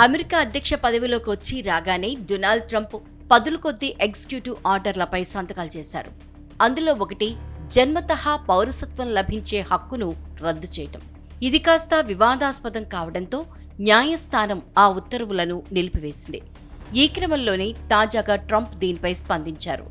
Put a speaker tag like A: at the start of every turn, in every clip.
A: America అధ్యక్ష పదవిలోకి వచ్చి రాగానే డొనాల్డ్ ట్రంప్ పదుల కొద్దీ ఎగ్జిక్యూటివ్ ఆర్డర్లపై సంతకాలు చేశారు. అందులో ఒకటి జన్మతహా పౌరసత్వం లభించే హక్కును రద్దు చేయటం. ఇది కాస్త వివాదాస్పదం కావడంతో న్యాయస్థానం ఆ ఉత్తర్వులను నిలిపివేసింది. ఈ క్రమంలోనే తాజాగా ట్రంప్ దీనిపై స్పందించారు.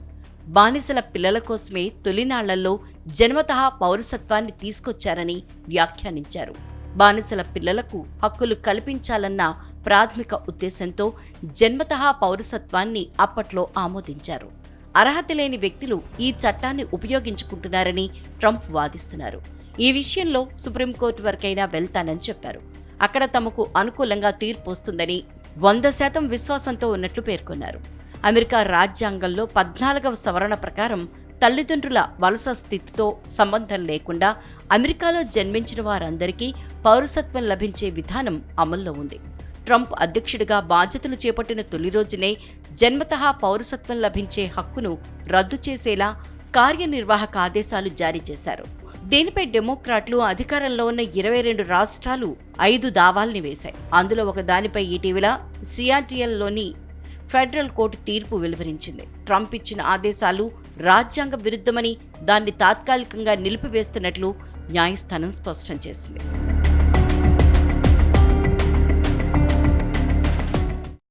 A: బానిసల పిల్లల కోసమే తొలినాళ్ళలో జన్మతహా పౌరసత్వాన్ని తీసుకొచ్చారని వ్యాఖ్యానించారు. బానిసల పిల్లలకు హక్కులు కల్పించాలన్న ప్రాథమిక ఉద్దేశంతో జన్మతహా పౌరసత్వాన్ని అప్పట్లో ఆమోదించారు. అర్హత లేని వ్యక్తులు ఈ చట్టాన్ని ఉపయోగించుకుంటున్నారని ట్రంప్ వాదిస్తున్నారు. ఈ విషయంలో సుప్రీంకోర్టు వరకైనా వెళ్తానని చెప్పారు. అక్కడ తమకు అనుకూలంగా తీర్పు వస్తుందని వంద శాతం విశ్వాసంతో ఉన్నట్లు పేర్కొన్నారు. అమెరికా రాజ్యాంగంలో పద్నాలుగవ సవరణ ప్రకారం తల్లిదండ్రుల వలస స్థితితో సంబంధం లేకుండా అమెరికాలో జన్మించిన వారందరికీ పౌరసత్వం లభించే విధానం అమల్లో ఉంది. ట్రంప్ అధ్యక్షుడిగా బాధ్యతలు చేపట్టిన తొలి రోజునే జన్మతహా పౌరసత్వం లభించే హక్కును రద్దు చేసేలా కార్యనిర్వాహక ఆదేశాలు జారీ చేశారు. దీనిపై డెమోక్రాట్లు అధికారంలో ఉన్న ఇరవై రెండు రాష్ట్రాలు ఐదు దావాల్ని వేశాయి. అందులో ఒక దానిపై ఇటీవల సిఆర్టీఎల్లోని ఫెడరల్ కోర్టు తీర్పు వెలువరించింది. ట్రంప్ ఇచ్చిన ఆదేశాలు రాజ్యాంగ విరుద్ధమని దాన్ని తాత్కాలికంగా నిలిపివేస్తున్నట్లు న్యాయస్థానం స్పష్టం చేసింది.